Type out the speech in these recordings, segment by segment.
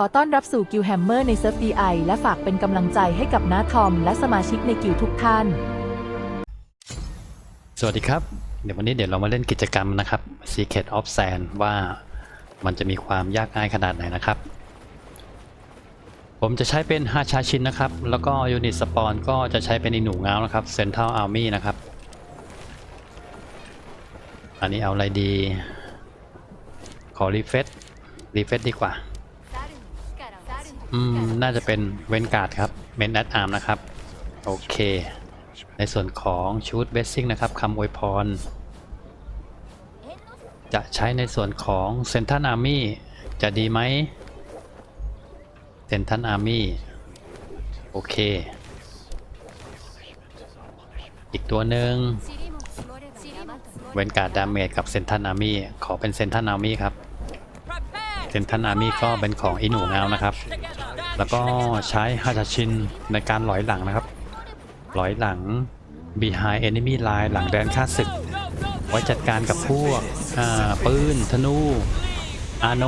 ขอต้อนรับสู่กิลแฮมเมอร์ในเซิร์ฟ DI และฝากเป็นกำลังใจให้กับน้าทอม และสมาชิกในกิลทุกท่าน สวัสดีครับ เดี๋ยววันนี้เดี๋ยวเรามาเล่นกิจกรรมนะครับ Secret of Sand ว่ามันจะมีความยากง่ายขนาดไหนนะครับ ผมจะใช้เป็นฮาชาชินนะครับ แล้วก็ยูนิตสปอนก็จะใช้เป็นอีหนูเงานะครับ Central Army นะครับ อันนี้เอาอะไรดี ขอรีเฟซรีเฟซดีกว่า อืม น่าจะเป็นเวนการ์ดครับเมนแอดอาร์มนะครับ โอเค ในส่วนของชุดเบสซิ่งนะครับคำอวยพร จะใช้ในส่วนของเซนทันอาร์มี่จะดีไหมเซนทันอาร์มี่โอเค อีกตัวหนึ่งเวนการ์ดดาเมจกับเซนทันอาร์มี่ขอเป็นเซนทันอาร์มี่ครับเซนทันอาร์มี่ก็เป็นของอินูเงานะครับ แล้วก็ใช้ฮาชาชินในการหลอยหลังนะครับ หลอยหลัง behind enemy line หลังแดนค่าศึก ไว้จัดการกับพวกปืน ธนู อาโน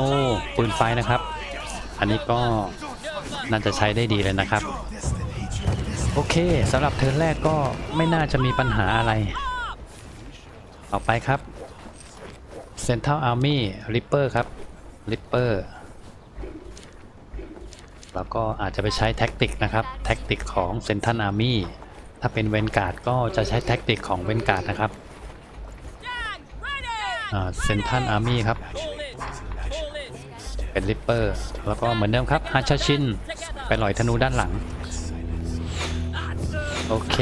ปืนไฟนะครับ อันนี้ก็น่าจะใช้ได้ดีเลยนะครับ โอเคสำหรับเทิร์นแรกก็ไม่น่าจะมีปัญหาอะไร ต่อไปครับ Central Army Ripper ครับ Ripper แล้วก็อาจจะไปใช้แท็กติกนะครับ แท็กติกของเซนทันอาร์มี่ถ้าเป็นเวนการ์ดก็จะใช้แท็กติกของเวนการ์ดนะครับเซนทันอาร์มี่ครับ เป็นลิปเปอร์ แล้วก็เหมือนเดิมครับฮาชาชินไปลอยธนูด้านหลัง โอเค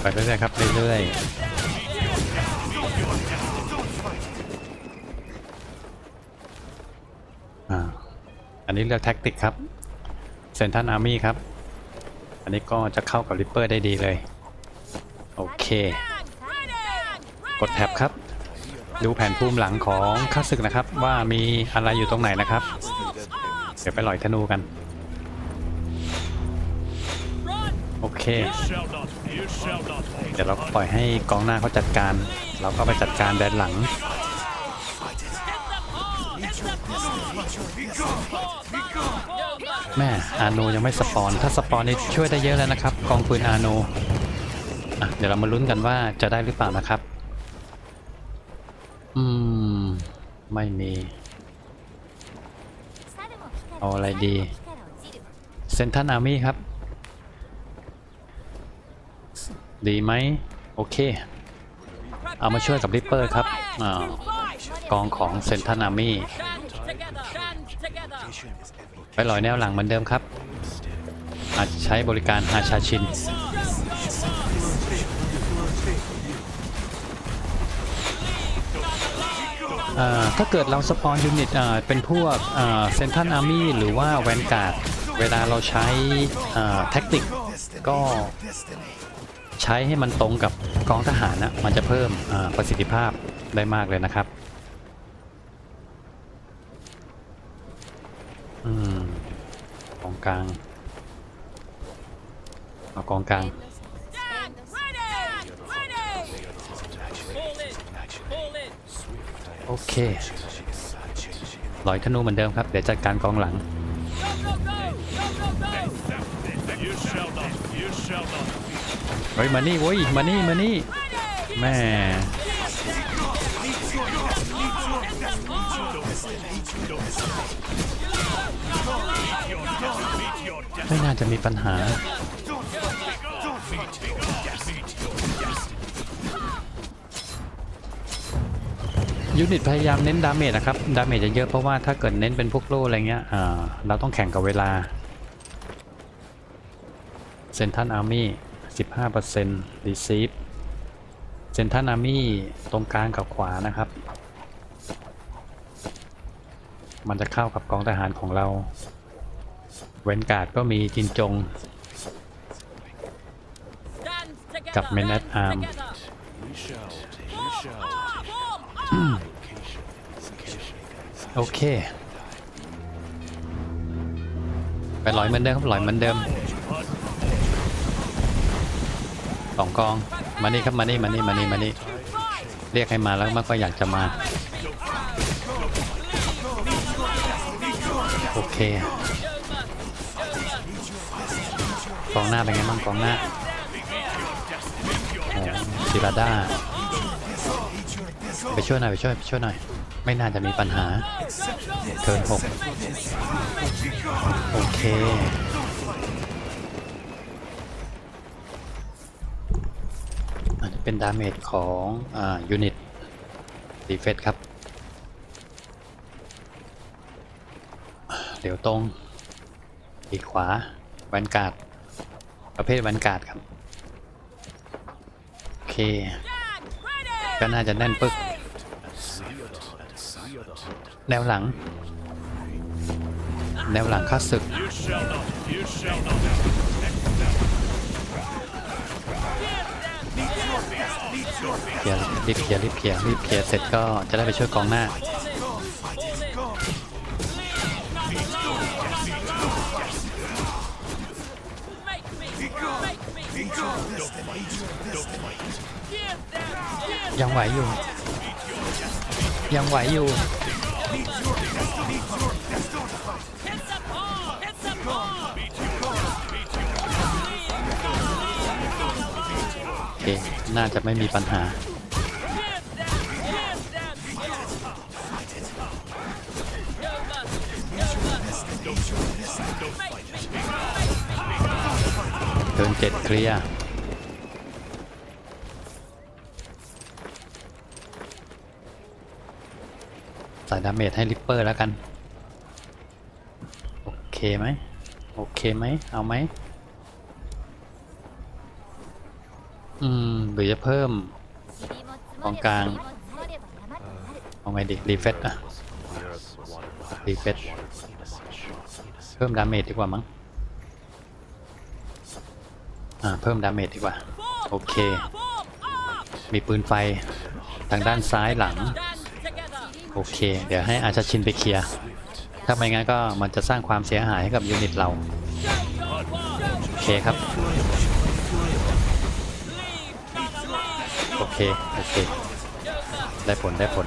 ไปเรื่อยๆครับเรื่อยๆอ่าอันนี้เลือกแท็กติกครับเซนทันอาร์มี่ครับ อันนี้ก็จะเข้ากับริปเปอร์ได้ดีเลย โอเค กดแท็บครับ ดูแผนภูมิหลังของข้าศึกนะครับ ว่ามีอะไรอยู่ตรงไหนนะครับ เดี๋ยวไปลอยธนูกัน โอเค เดี๋ยวเราปล่อยให้กองหน้าเขาจัดการ เราก็ไปจัดการแดนหลัง แม่อาโนยังไม่สปอน ถ้าสปอนนี่ช่วยได้เยอะแล้วนะครับ กองปืนอาโนอะเดี๋ยวเรามาลุ้นกันว่าจะได้หรือเปล่านะครับ อืม ไม่มี เอาอะไรดี เซนทันอาร์มี่ครับ ดีไหมโอเค เอามาช่วยกับริปเปอร์ครับอากองของเซนทันอาร์มี่ไปลอยแนวหลังเหมือนเดิมครับ อาจจะใช้บริการฮาชาชินอ่าถ้าเกิดเราสปอนยูนิตอ่าเป็นพวกเซนทันอาร์มี่หรือว่าแวนการ์ด เวลาเราใช้แท็กติกก็ ใช้ให้มันตรงกับกองทหารนะมันจะเพิ่มประสิทธิภาพได้มากเลยนะครับอืมกองกลางเอากองกลางโอเคลอยธนูเหมือนเดิมครับ เดี๋ยวจัดการกองหลัง เฮ้ยมานี่เว้ยมานี่มานี่แม่ไม่น่าจะมีปัญหา ยูนิตพยายามเน้นดาเมจนะครับ ดาเมจจะเยอะเพราะว่าถ้าเกิดเน้นเป็นพวกโล่อะไรเงี้ยอ่าเราต้องแข่งกับเวลาเซนทันอาร์มี่ 15% receive เซนทันอาร์มี่ตรงกลางกับขวานะครับ มันจะเข้ากับกองทหารของเรา เวนการ์ดก็มีจินจง กับเมนแอดอาร์มโอเคไปลอยเหมือนเดิมครับลอยเหมือนเดิม ส องกอง มานี่ครับมานี่มานี่มานี่มานี่เรียกให้มาแล้วมันก็อยากจะมา โอเคกองหน้าเป็นไงบ้างกองหน้าโอ้ซิราด้าไปช่วยหน่อยไปช่วยไปช่วยหน่อย ไม่น่าจะมีปัญหาเทิร์นหกโอเค อันนี้ เป็นดาเมจของอ่ายูนิตดีเฟสครับเดี๋ยวตรงอีกขวาแวนการ์ดประเภทแวนการ์ดครับ โอเค ก็น่าจะแน่นปึ๊กแนวหลัง แนวหลังข้าศึก เคลียร์รีบเคลียร์รีบเคลียร์รีบเคลียร์เสร็จก็จะได้ไปช่วยกองหน้ายังไหวอยู่ ยังไหวอยู่ น่าจะไม่มีปัญหาเทินเจ็ดเคลียร์ใส่ดาเมจให้ริปเปอร์แล้วกัน โอเคไหม โอเคไหม เอาไหม อืม รือจะเพิ่มกองกลางเอาไงดีรีเฟซอะรีเฟซเพิ่มดาเมจดีกว่ามั้งอ่าเพิ่มดาเมจดีกว่าโอเค มีปืนไฟทางด้านซ้ายหลัง โอเค เดี๋ยวให้อาชาชินไปเคลียร์ ถ้าไม่งั้นก็มันจะสร้างความเสียหายให้กับยูนิตเรา โอเคครับ เคโอเค ได้ผลได้ผล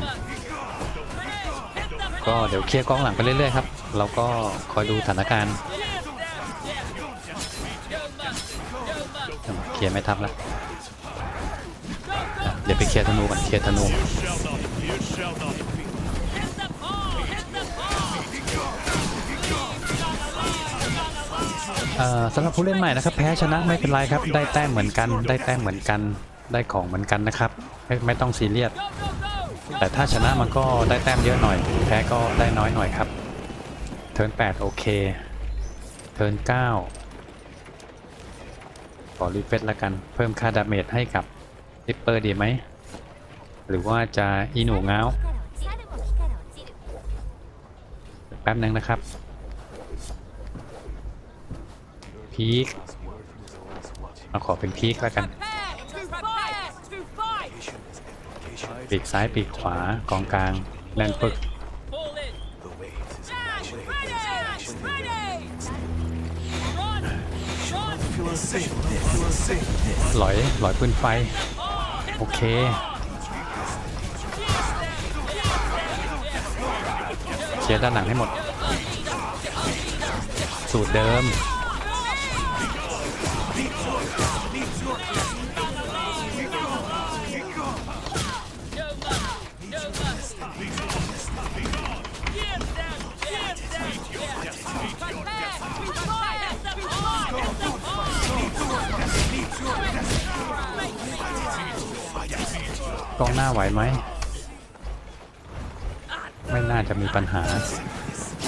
ก็เดี๋ยวเคลียร์กองหลังไปเรื่อยๆครับ เราก็คอยดูสถานการณ์เคลียร์ไม่ทับแล้วเดี๋ยวไปเคลียร์ธนูก่อนเคลียร์ธนูเอ่อสำหรับผู้เล่นใหม่นะครับ แพ้ชนะไม่เป็นไรครับ ได้แต้มเหมือนกัน ได้แต้มเหมือนกัน ได้ของเหมือนกันนะครับไม่ไม่ต้องซีเรียสแต่ถ้าชนะมันก็ได้แต้มเยอะหน่อย แพ้ก็ได้น้อยหน่อยครับ เทิร์น8โอเค เทิร์น9ขอรีเฟซละกัน เพิ่มค่าดาเมจให้กับลิปเปอร์ดีไหม หรือว่าจะอีหนูง้าวแป๊บนึงนะครับ พีคเอาขอเป็นพีคแล้วกัน ปีกซ้ายปีกขวากองกลางแน่นปึกหลอยหลอยปืนไฟ โอเคเคลียร์ด้านหลังให้หมด สูตรเดิม กองหน้าไหวไหม ไม่น่าจะมีปัญหาเค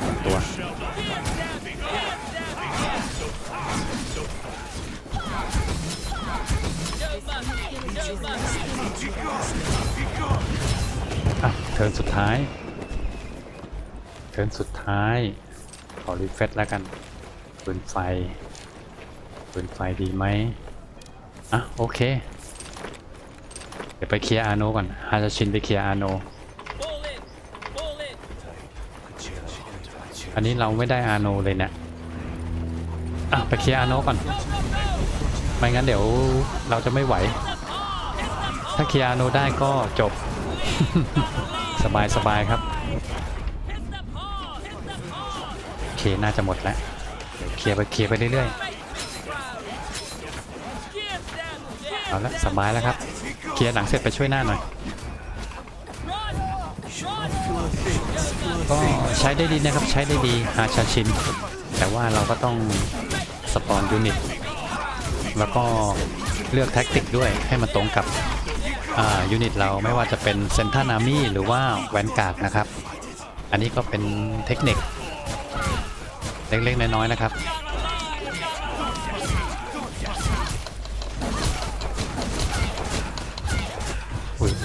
หมตัว อะ เทิร์นสุดท้าย เทิร์นสุดท้าย ขอรีเฟซแล้วกันปืนไฟปืนไฟดีไหมอะ โอเค ดี๋ยวไปเคลียร์อาโนก่อนฮาจะชินไปเคลียร์อาโน อันนี้เราไม่ได้อาโนเลยเนะี่ยอะไปเคลียร์อาโนก่อน ไม่งั้นเดี๋ยวเราจะไม่ไหว ถ้าเคลียร์อาโนได้ก็จบ สบายสบายครับโอเคน่าจะหมดแล้วเคลียร์ไปเคลียร์ไปเรื่อยๆ เอาละสบายแล้วครับ ลียร์หลังเสร็จไปช่วยหน้าหน่อยก็ใช้ได้ดีนะครับใช้ได้ดีอาชาชิน แต่ว่าเราก็ต้องสปอนยูนิตแล้วก็เลือกแท็กติกด้วยให้มันตรงกับอ่ายูนิตเราไม่ว่าจะเป็นเซนทานามีหรือว่าแวนการ์ดนะครับ อันนี้ก็เป็นเทคนิค เล็กๆ น้อยๆนะครับ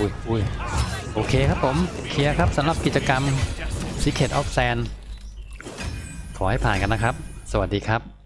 อุ้ยอุ้ยโอเคครับผม เคลียร์ครับสำหรับกิจกรรม Secret of Sand ขอให้ผ่านกันนะครับ สวัสดีครับ